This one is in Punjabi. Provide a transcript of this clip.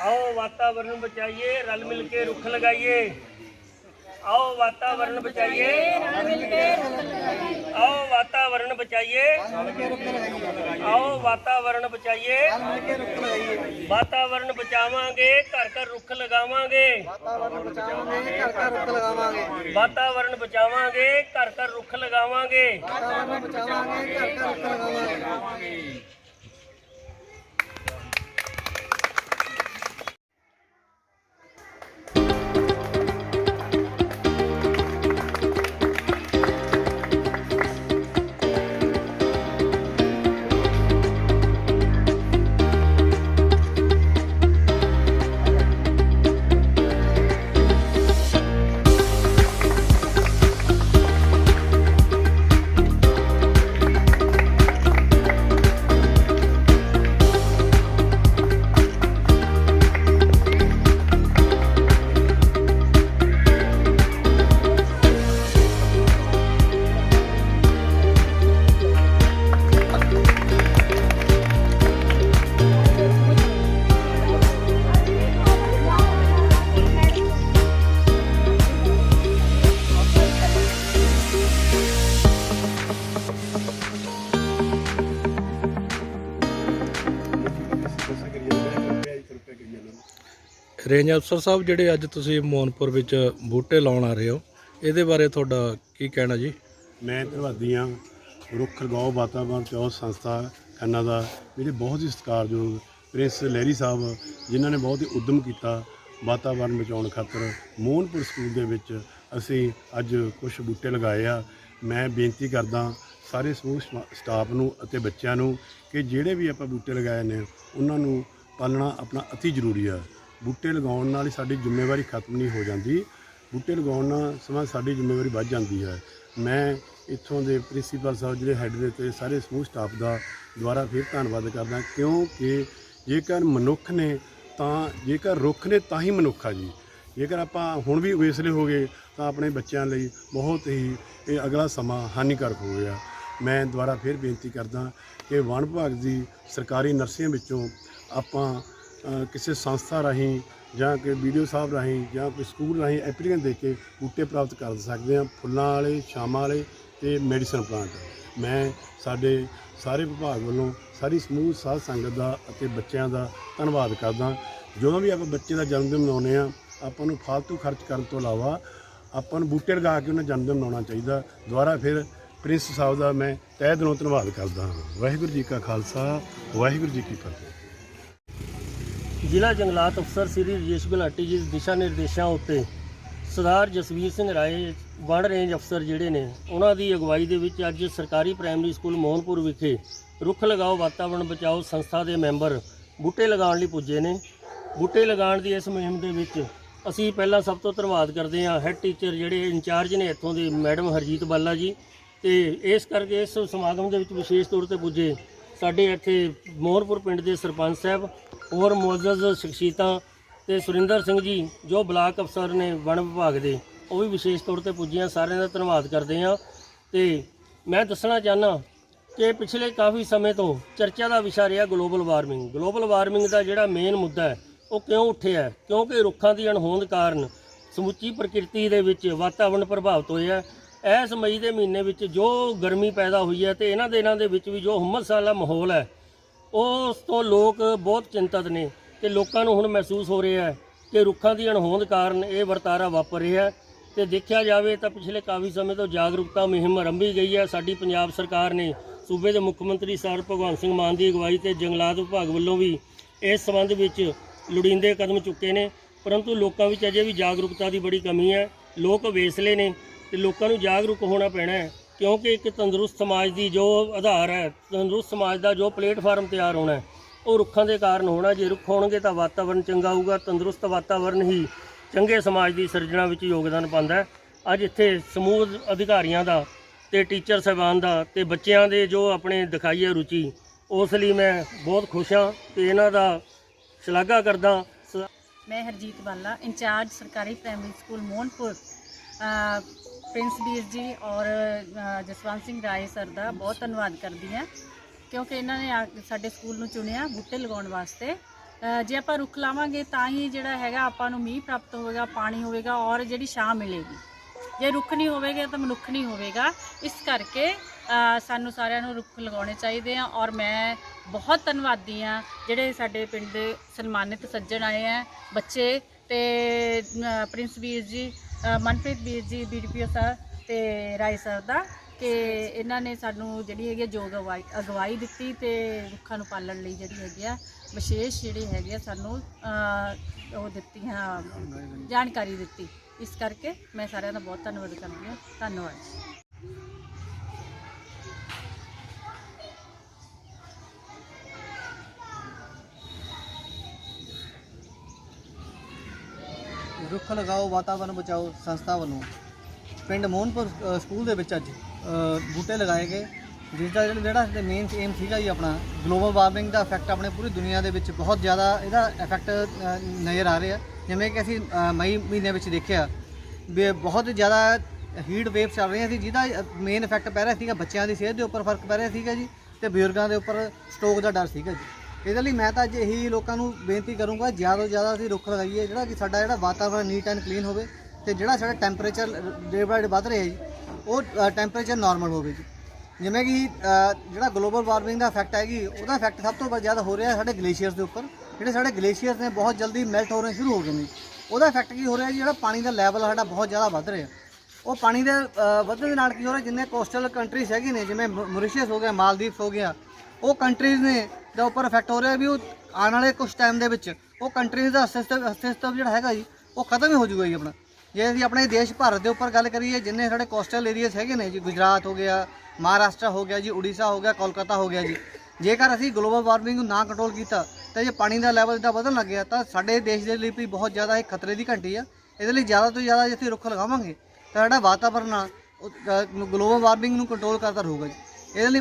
ਆਓ ਵਾਤਾਵਰਣ ਬਚਾਈਏ, ਰਲ ਮਿਲ ਕੇ ਰੁੱਖ ਲਗਾਈਏ। ਆਓ ਵਾਤਾਵਰਨ ਬਚਾਈਏ। ਰਲ ਮਿਲ ਕੇ ਆਓ ਵਾਤਾਵਰਨ ਬਚਾਈਏ। ਆਓ ਵਾਤਾਵਰਨ ਬਚਾਈਏ। ਵਾਤਾਵਰਣ ਬਚਾਵਾਂਗੇ ਘਰ ਘਰ ਰੁੱਖ ਲਗਾਵਾਂਗੇ ਵਾਤਾਵਰਨ ਬਚਾਵਾਂਗੇ ਘਰ ਘਰ ਰੁੱਖ ਲਗਾਵਾਂਗੇ ਵਾਤਾਵਰਣ ਬਚਾਵਾਂਗੇ, ਘਰ ਘਰ ਰੁੱਖ ਲਗਾਵਾਂਗੇ। ਵਾਤਾਵਰਨ ਬਚਾਵਾਂਗੇ, ਘਰ ਘਰ ਰੁੱਖ ਲਗਾਵਾਂਗੇ। ਰੇਂਜ ਅਫਸਰ ਸਾਹਿਬ, ਜਿਹੜੇ ਅੱਜ ਤੁਸੀਂ ਮੋਹਨਪੁਰ ਵਿੱਚ ਬੂਟੇ ਲਾਉਣ ਆ ਰਹੇ ਹੋ, ਇਹਦੇ ਬਾਰੇ ਤੁਹਾਡਾ ਕੀ ਕਹਿਣਾ ਜੀ? ਮੈਂ ਧੰਨਵਾਦੀ ਹਾਂ, ਰੁੱਖ ਲਗਾਓ ਵਾਤਾਵਰਣ ਤੇ ਸੰਸਥਾ ਖੰਨਾ ਦਾ ਮੇਰੇ ਬਹੁਤ ਹੀ ਸਤਿਕਾਰਯੋਗ ਪ੍ਰਿੰਸ ਲਹਿਰੀ ਸਾਹਿਬ, ਜਿਨ੍ਹਾਂ ਨੇ ਬਹੁਤ ਹੀ ਉਦਮ ਕੀਤਾ ਵਾਤਾਵਰਣ ਬਚਾਉਣ ਖਾਤਰ। ਮੋਹਨਪੁਰ ਸਕੂਲ ਦੇ ਵਿੱਚ ਅਸੀਂ ਅੱਜ ਕੁਝ ਬੂਟੇ ਲਗਾਏ ਆ। ਮੈਂ ਬੇਨਤੀ ਕਰਦਾ ਸਾਰੇ ਸਮੂਹ ਸਟਾਫ ਨੂੰ ਅਤੇ ਬੱਚਿਆਂ ਨੂੰ ਕਿ ਜਿਹੜੇ ਵੀ ਆਪਾਂ ਬੂਟੇ ਲਗਾਏ ਨੇ, ਉਹਨਾਂ ਨੂੰ ਪਾਲਣਾ ਆਪਣਾ ਅਤੀ ਜ਼ਰੂਰੀ ਆ। ਬੂਟੇ ਲਗਾਉਣ ਨਾਲ ਹੀ ਸਾਡੀ ਜ਼ਿੰਮੇਵਾਰੀ ਖਤਮ ਨਹੀਂ ਹੋ ਜਾਂਦੀ। ਬੂਟੇ ਲਗਾਉਣ ਨਾਲ ਸਮਾਂ ਸਾਡੀ ਜ਼ਿੰਮੇਵਾਰੀ ਵੱਧ ਜਾਂਦੀ ਹੈ। ਮੈਂ ਇੱਥੋਂ ਦੇ ਪ੍ਰਿੰਸੀਪਲ ਸਾਹਿਬ, ਜਿਹੜੇ ਹੈੱਡ ਦੇ ਤੇ ਸਾਰੇ ਸਮੂਹ ਸਟਾਫ ਦਾ ਦੁਬਾਰਾ ਫਿਰ ਧੰਨਵਾਦ ਕਰਦਾ, ਕਿਉਂਕਿ ਜੇਕਰ ਮਨੁੱਖ ਨੇ ਤਾਂ, ਜੇਕਰ ਰੁੱਖ ਨੇ ਤਾਂ ਹੀ ਮਨੁੱਖ ਆ ਜੀ। ਜੇਕਰ ਆਪਾਂ ਹੁਣ ਵੀ ਵੇਸਲੇ ਹੋ ਗਏ, ਤਾਂ ਆਪਣੇ ਬੱਚਿਆਂ ਲਈ ਬਹੁਤ ਹੀ ਇਹ ਅਗਲਾ ਸਮਾਂ ਹਾਨੀਕਾਰਕ ਹੋ ਗਿਆ। ਮੈਂ ਦੁਬਾਰਾ ਫਿਰ ਬੇਨਤੀ ਕਰਦਾ ਕਿ ਵਣ ਵਿਭਾਗ ਦੀ ਸਰਕਾਰੀ ਨਰਸਰੀਆਂ ਵਿੱਚੋਂ ਆਪਾਂ ਕਿਸੇ ਸੰਸਥਾ ਰਾਹੀਂ ਜਾਂ ਕਿ ਵੀਡੀਓ ਸਾਹਿਬ ਰਾਹੀਂ ਜਾਂ ਕੋਈ ਸਕੂਲ ਰਾਹੀਂ ਐਪਲੀਕੇਸ਼ਨ ਦੇ ਕੇ ਬੂਟੇ ਪ੍ਰਾਪਤ ਕਰ ਸਕਦੇ ਹਾਂ, ਫੁੱਲਾਂ ਵਾਲੇ, ਛਾਵਾਂ ਵਾਲੇ ਤੇ ਮੈਡੀਸਨ ਪਲਾਂਟ। ਮੈਂ ਸਾਡੇ ਸਾਰੇ ਵਿਭਾਗ ਵੱਲੋਂ ਸਾਰੀ ਸਮੂਹ ਸਾਧ ਸੰਗਤ ਦਾ ਅਤੇ ਬੱਚਿਆਂ ਦਾ ਧੰਨਵਾਦ ਕਰਦਾ ਜਦੋਂ ਵੀ ਆਪਾਂ ਬੱਚੇ ਦਾ ਜਨਮ ਦਿਨ ਮਨਾਉਂਦੇ ਆ ਆਪਾਂ ਨੂੰ ਫालतू ਖਰਚ ਕਰਨ ਤੋਂ ਇਲਾਵਾ ਆਪਾਂ ਨੂੰ ਬੂਟੇ ਲਗਾ ਕੇ ਉਹਨਾਂ ਜਨਮ ਦਿਨ ਮਨਾਉਣਾ ਚਾਹੀਦਾ। ਦੁਬਾਰਾ ਫਿਰ ਪ੍ਰਿੰਸ ਸਾਹਿਬ ਦਾ ਮੈਂ ਤਹਿ ਦਿਲੋਂ ਧੰਨਵਾਦ ਕਰਦਾ ਹਾਂ। ਵਾਹਿਗੁਰੂ ਜੀ ਕਾ ਖਾਲਸਾ, ਵਾਹਿਗੁਰੂ ਜੀ ਕੀ ਫਤਿਹ। ਜ਼ਿਲ੍ਹਾ ਜੰਗਲਾਤ ਅਫਸਰ ਸ੍ਰੀ ਰਜੇਸ਼ ਗੁਲਾਟੀ ਜੀ ਦੇ ਦਿਸ਼ਾ ਨਿਰਦੇਸ਼ਾਂ ਉੱਤੇ ਸਰਦਾਰ ਜਸਵੀਰ ਸਿੰਘ ਰਾਏ ਵਣ ਰੇਂਜ ਅਫਸਰ ਜਿਹੜੇ ਨੇ, ਉਹਨਾਂ ਦੀ ਅਗਵਾਈ ਦੇ ਵਿੱਚ ਅੱਜ ਸਰਕਾਰੀ ਪ੍ਰਾਇਮਰੀ ਸਕੂਲ ਮੋਹਨਪੁਰ ਵਿਖੇ ਰੁੱਖ ਲਗਾਓ ਵਾਤਾਵਰਣ ਬਚਾਓ ਸੰਸਥਾ ਦੇ ਮੈਂਬਰ ਬੂਟੇ ਲਗਾਉਣ ਲਈ ਪੁੱਜੇ ਨੇ। ਬੂਟੇ ਲਗਾਉਣ ਦੀ ਇਸ ਮੁਹਿੰਮ ਦੇ ਵਿੱਚ ਅਸੀਂ ਪਹਿਲਾਂ ਸਭ ਤੋਂ ਧੰਨਵਾਦ ਕਰਦੇ ਹਾਂ ਹੈੱਡ ਟੀਚਰ ਜਿਹੜੇ ਇੰਚਾਰਜ ਨੇ ਇੱਥੋਂ ਦੇ ਮੈਡਮ ਹਰਜੀਤ ਬਾਲਾ ਜੀ ਤੇ ਇਸ ਕਰਕੇ ਇਸ ਸਮਾਗਮ ਦੇ ਵਿੱਚ ਵਿਸ਼ੇਸ਼ ਤੌਰ ਤੇ ਪੁੱਜੇ ਸਾਡੇ ਇੱਥੇ ਮੋਹਰਪੁਰ ਪਿੰਡ ਦੇ ਸਰਪੰਚ ਸਾਹਿਬ ਹੋਰ ਮੁਅੱਜ਼ਜ਼ ਸ਼ਖਸੀਅਤਾਂ ਤੇ ਸੁਰਿੰਦਰ ਸਿੰਘ ਜੀ, ਜੋ ਬਲਾਕ ਅਫਸਰ ਨੇ ਵਣ ਵਿਭਾਗ ਦੇ, ਉਹ ਵੀ ਵਿਸ਼ੇਸ਼ ਤੌਰ ਤੇ ਪੁੱਜੀਆਂ। ਸਾਰਿਆਂ ਦਾ ਧੰਨਵਾਦ ਕਰਦੇ ਹਾਂ। ਤੇ ਮੈਂ ਦੱਸਣਾ ਚਾਹਨਾ ਕਿ ਪਿਛਲੇ ਕਾਫੀ ਸਮੇਂ ਤੋਂ ਚਰਚਾ ਦਾ ਵਿਸ਼ਾ ਰਿਹਾ ਗਲੋਬਲ ਵਾਰਮਿੰਗ। ਗਲੋਬਲ ਵਾਰਮਿੰਗ ਦਾ ਜਿਹੜਾ ਮੇਨ ਮੁੱਦਾ ਹੈ, ਉਹ ਕਿਉਂ ਉੱਠਿਆ ਕਿਉਂਕਿ ਰੁੱਖਾਂ ਦੀ ਅਣਹੋਂਦ ਕਾਰਨ ਸਮੁੱਚੀ ਪ੍ਰਕਿਰਤੀ ਦੇ ਵਿੱਚ ਵਾਤਾਵਰਣ ਪ੍ਰਭਾਵਿਤ ਹੋਇਆ ਹੈ। ਇਸ ਮਈ ਦੇ ਮਹੀਨੇ ਵਿੱਚ ਜੋ ਗਰਮੀ ਪੈਦਾ ਹੋਈ ਹੈ ਤੇ ਇਹਨਾਂ ਦਿਨਾਂ ਦੇ ਵਿੱਚ ਵੀ ਜੋ ਹੁਮਸ ਵਾਲਾ ਮਾਹੌਲ ਹੈ ਉਸ ਤੋਂ ਲੋਕ ਬਹੁਤ ਚਿੰਤਤ ਨੇ ਕਿ ਲੋਕਾਂ ਨੂੰ ਹੁਣ ਮਹਿਸੂਸ ਹੋ ਰਿਹਾ ਹੈ ਕਿ ਰੁੱਖਾਂ ਦੀ ਅਣਹੋਂਦ ਕਾਰਨ ਇਹ ਵਰਤਾਰਾ ਵਾਪਰ ਰਿਹਾ ਹੈ। ਤੇ ਦੇਖਿਆ ਜਾਵੇ ਤਾਂ ਪਿਛਲੇ ਕਾਫੀ ਸਮੇਂ ਤੋਂ ਜਾਗਰੂਕਤਾ ਮੁਹਿੰਮ ਆਰੰਭੀ ਗਈ ਹੈ। ਸਾਡੀ ਪੰਜਾਬ ਸਰਕਾਰ ਨੇ ਸੂਬੇ ਦੇ ਮੁੱਖ ਮੰਤਰੀ ਸਰ ਭਗਵੰਤ ਸਿੰਘ ਮਾਨ ਦੀ ਅਗਵਾਈ ਤੇ ਜੰਗਲਾਤ ਵਿਭਾਗ ਵੱਲੋਂ ਵੀ ਇਸ ਸੰਬੰਧ ਵਿੱਚ ਲੋੜੀਂਦੇ ਕਦਮ ਚੁੱਕੇ ਨੇ। ਪਰੰਤੂ ਲੋਕਾਂ ਵਿੱਚ ਅਜੇ ਵੀ ਜਾਗਰੂਕਤਾ ਦੀ ਬੜੀ ਕਮੀ ਹੈ। ਲੋਕ ਵੇਸਲੇ ਨੇ ਤੇ ਲੋਕਾਂ ਨੂੰ ਜਾਗਰੂਕ ਹੋਣਾ ਪੈਣਾ ਹੈ। ਕਿਉਂਕਿ ਇੱਕ ਤੰਦਰੁਸਤ ਸਮਾਜ ਦੀ ਜੋ ਆਧਾਰ ਹੈ, ਤੰਦਰੁਸਤ ਸਮਾਜ ਦਾ ਜੋ ਪਲੇਟਫਾਰਮ ਤਿਆਰ ਹੋਣਾ ਹੈ, ਉਹ ਰੁੱਖਾਂ ਦੇ ਕਾਰਨ ਹੋਣਾ ਜੇ ਰੁੱਖ ਹੋਣਗੇ ਤਾਂ ਵਾਤਾਵਰਣ ਚੰਗਾ ਹੋਊਗਾ, ਤੰਦਰੁਸਤ ਵਾਤਾਵਰਣ ਹੀ ਚੰਗੇ ਸਮਾਜ ਦੀ ਸਿਰਜਣਾ ਵਿੱਚ ਯੋਗਦਾਨ ਪਾਉਂਦਾ ਹੈ। ਅੱਜ ਇੱਥੇ ਸਮੂਹ ਅਧਿਕਾਰੀਆਂ ਦਾ ਤੇ ਟੀਚਰ ਸਾਹਿਬਾਨ ਦਾ ਤੇ ਬੱਚਿਆਂ ਦੇ ਜੋ ਆਪਣੇ ਦਿਖਾਈ ਹੈ ਰੁਚੀ, ਉਸ ਲਈ ਮੈਂ ਬਹੁਤ ਖੁਸ਼ ਹਾਂ ਤੇ ਇਹਨਾਂ ਦਾ ਸ਼ਲਾਘਾ ਕਰਦਾ ਸ- ਮੈਂ ਹਰਜੀਤ ਬਾਲਾ, ਇੰਚਾਰਜ ਸਰਕਾਰੀ primary school Mohanpur. Prince Veer ji ਔਰ ਜਸਵੰਤ ਸਿੰਘ ਰਾਏ ਸਰ ਦਾ ਬਹੁਤ ਧੰਨਵਾਦ ਕਰਦੀ ਹਾਂ, ਕਿਉਂਕਿ ਇਹਨਾਂ ਨੇ ਆ ਸਾਡੇ ਸਕੂਲ ਨੂੰ ਚੁਣਿਆ ਬੂਟੇ ਲਗਾਉਣ ਵਾਸਤੇ। ਜੇ ਆਪਾਂ ਰੁੱਖ ਲਾਵਾਂਗੇ ਤਾਂ ਹੀ ਜਿਹੜਾ ਹੈਗਾ ਆਪਾਂ ਨੂੰ ਮੀਂਹ ਪ੍ਰਾਪਤ ਹੋਵੇਗਾ, ਪਾਣੀ ਹੋਵੇਗਾ ਔਰ ਜਿਹੜੀ ਛਾਂ ਮਿਲੇਗੀ। ਜੇ ਰੁੱਖ ਨਹੀਂ ਹੋਵੇਗਾ ਤਾਂ ਮਨੁੱਖ ਨਹੀਂ ਹੋਵੇਗਾ। ਇਸ ਕਰਕੇ ਸਾਨੂੰ ਸਾਰਿਆਂ ਨੂੰ ਰੁੱਖ ਲਗਾਉਣੇ ਚਾਹੀਦੇ ਆ ਔਰ ਮੈਂ ਬਹੁਤ ਧੰਨਵਾਦੀ ਆ ਜਿਹੜੇ ਸਾਡੇ ਪਿੰਡ ਦੇ ਸਨਮਾਨਿਤ ਸੱਜਣ ਆਏ ਆ, ਬੱਚੇ ਤੇ ਪ੍ਰਿੰਸ ਵੀਰ ਜੀ ਮਨਪ੍ਰੀਤ ਵੀਰ ਜੀ ਬੀਡੀਪੀਓ ਸਰ ਤੇ ਰਾਏ ਸਰ ਦਾ ਕਿ ਇਹਨਾਂ ਨੇ ਸਾਨੂੰ ਜਿਹੜੀ ਹੈਗੀ ਆ ਯੋਗ ਅਗਵਾਈ ਅਗਵਾਈ ਦਿੱਤੀ ਤੇ ਰੁੱਖਾਂ ਨੂੰ ਪਾਲਣ ਲਈ ਜਿਹੜੀ ਹੈਗੀ ਆ ਵਿਸ਼ੇਸ਼ ਜਿਹੜੀ ਹੈਗੀ ਆ ਸਾਨੂੰ ਅ, ਉਹ ਦਿੱਤੀਆਂ ਜਾਣਕਾਰੀ ਦਿੱਤੀ। ਇਸ ਕਰਕੇ ਮੈਂ ਸਾਰਿਆਂ ਦਾ ਬਹੁਤ ਧੰਨਵਾਦ ਕਰਦੀ ਹਾਂ ਧੰਨਵਾਦ ਰੁੱਖ ਲਗਾਓ ਵਾਤਾਵਰਨ ਬਚਾਓ ਸੰਸਥਾ ਵੱਲੋਂ ਪਿੰਡ ਮੋਹਨਪੁਰ ਅ, ਸਕੂਲ ਦੇ ਵਿੱਚ ਅੱਜ ਅ, ਬੂਟੇ ਲਗਾਏ ਗਏ ਜਿਸ ਦਾ ਜਿਹੜਾ ਜਿਹੜਾ ਸਾਡੇ ਮੇਨ ਏਮ ਸੀਗਾ ਜੀ ਆਪਣਾ ਗਲੋਬਲ ਵਾਰਮਿੰਗ ਦਾ ਇਫੈਕਟ ਆਪਣੇ ਪੂਰੀ ਦੁਨੀਆ ਦੇ ਵਿੱਚ ਬਹੁਤ ਜ਼ਿਆਦਾ ਇਹਦਾ ਇਫੈਕਟ ਨਜ਼ਰ ਆ ਰਿਹਾ। ਜਿਵੇਂ ਕਿ ਅਸੀਂ ਅ, ਮਈ ਮਹੀਨੇ ਵਿੱਚ ਦੇਖਿਆ ਵੀ ਬਹੁਤ ਜ਼ਿਆਦਾ ਹੀਟ ਵੇਵ ਚੱਲ ਰਹੀਆਂ ਸੀ ਜਿਹਦਾ ਮੇਨ ਇਫੈਕਟ ਪੈ ਰਿਹਾ ਸੀਗਾ ਬੱਚਿਆਂ ਦੀ ਸਿਹਤ ਦੇ ਉੱਪਰ ਫ਼ਰਕ ਪੈ ਰਿਹਾ ਸੀਗਾ ਜੀ ਤੇ ਬਜ਼ੁਰਗਾਂ ਦੇ ਉੱਪਰ ਸਟ੍ਰੋਕ ਦਾ ਡਰ ਸੀਗਾ ਜੀ। ਇਹਦੇ ਲਈ ਮੈਂ ਤਾਂ ਅੱਜ ਇਹੀ ਲੋਕਾਂ ਨੂੰ ਬੇਨਤੀ ਕਰੂੰਗਾ ਜ਼ਿਆਦਾ ਤੋਂ ਜ਼ਿਆਦਾ ਅਸੀਂ ਰੁੱਖ ਲਗਾਈਏ ਜਿਹੜਾ ਕਿ ਸਾਡਾ ਜਿਹੜਾ ਵਾਤਾਵਰਨ ਨੀਟ ਐਂਡ ਕਲੀਨ ਹੋਵੇ ਤੇ ਜਿਹੜਾ ਸਾਡਾ ਟੈਂਪਰੇਚਰ ਡੇ ਬਾਏ ਡੇ ਵੱਧ ਰਿਹਾ ਜੀ ਉਹ ਟੈਂਪਰੇਚਰ ਨਾਰਮਲ ਹੋਵੇ ਜੀ। ਜਿਵੇਂ ਕਿ ਜਿਹੜਾ ਗਲੋਬਲ ਵਾਰਮਿੰਗ ਦਾ ਇਫੈਕਟ ਹੈਗੀ ਉਹਦਾ ਇਫੈਕਟ ਸਭ ਤੋਂ ਜ਼ਿਆਦਾ ਹੋ ਰਿਹਾ ਸਾਡੇ ਗਲੇਸ਼ੀਅਰਸ ਦੇ ਉੱਪਰ ਜਿਹੜੇ ਸਾਡੇ ਗਲੇਸ਼ੀਅਰਸ ਨੇ ਬਹੁਤ ਜਲਦੀ ਮੈਲਟ ਹੋਣੇ ਸ਼ੁਰੂ ਹੋ ਗਏ ਨੇ। ਉਹਦਾ ਇਫੈਕਟ ਕੀ ਹੋ ਰਿਹਾ ਜੀ ਜਿਹੜਾ ਪਾਣੀ ਦਾ ਲੈਵਲ ਸਾਡਾ ਬਹੁਤ ਜ਼ਿਆਦਾ ਵੱਧ ਰਿਹਾ। ਉਹ ਪਾਣੀ ਦੇ ਅ, ਵਧਣ ਦੇ ਨਾਲ ਕੀ ਹੋ ਰਿਹਾ ਜਿੰਨੇ ਕੋਸਟਲ ਕੰਟਰੀਜ਼ ਹੈਗੇ ਨੇ ਜਿਵੇਂ ਮੌਰੀਸ਼ੀਅਸ ਹੋ ਗਿਆ ਮਾਲਦੀਵਸ ਹੋ ਗਿਆ ਉਹ ਕੰਟਰੀਜ਼ ਨੇ ਦਾ ਉੱਪਰ ਇਫੈਕਟ ਹੋ ਰਿਹਾ ਵੀ ਉਹ ਆਉਣ ਵਾਲੇ ਕੁਝ ਟਾਈਮ ਦੇ ਵਿੱਚ ਉਹ ਕੰਟਰੀਜ਼ ਦਾ ਅਸਤਿਤਵ ਅਸਤਿਤਵ ਜਿਹੜਾ ਹੈਗਾ ਜੀ, ਉਹ ਖਤਮ ਹੀ ਹੋ ਜਾਊਗਾ ਜੀ ਆਪਣਾ। ਜੇ ਅਸੀਂ ਆਪਣੇ ਦੇਸ਼ ਭਾਰਤ ਦੇ ਉੱਪਰ ਗੱਲ ਕਰੀਏ, ਜਿੰਨੇ ਸਾਡੇ ਕੋਸਟਲ ਏਰੀਆਸ ਹੈਗੇ ਨੇ ਜੀ, ਗੁਜਰਾਤ ਹੋ ਗਿਆ, ਮਹਾਰਾਸ਼ਟਰ ਹੋ ਗਿਆ ਜੀ, ਉੜੀਸਾ ਹੋ ਗਿਆ, ਕੋਲਕਾਤਾ ਹੋ ਗਿਆ ਜੀ। ਜੇਕਰ ਅਸੀਂ ਗਲੋਬਲ ਵਾਰਮਿੰਗ ਨੂੰ ਨਾ ਕੰਟਰੋਲ ਕੀਤਾ ਤਾਂ ਜੇ ਪਾਣੀ ਦਾ ਲੈਵਲ ਇਦਾਂ ਵਧਣ ਲੱਗ ਗਿਆ, ਤਾਂ ਸਾਡੇ ਦੇਸ਼ ਦੇ ਲਈ ਵੀ ਬਹੁਤ ਜ਼ਿਆਦਾ ਇਹ ਖਤਰੇ ਦੀ ਘੰਟੀ ਆ। ਇਹਦੇ ਲਈ ਜ਼ਿਆਦਾ ਤੋਂ ਜ਼ਿਆਦਾ ਜੇ ਅਸੀਂ ਰੁੱਖ ਲਗਾਵਾਂਗੇ, ਤਾਂ ਸਾਡਾ ਵਾਤਾਵਰਨ ਆ ਗਲੋਬਲ ਵਾਰਮਿੰਗ ਨੂੰ ਕੰਟਰੋਲ ਕਰਦਾ ਰਹੂਗਾ ਜੀ। ਇਹਦੇ ਲਈ ਮੈਂ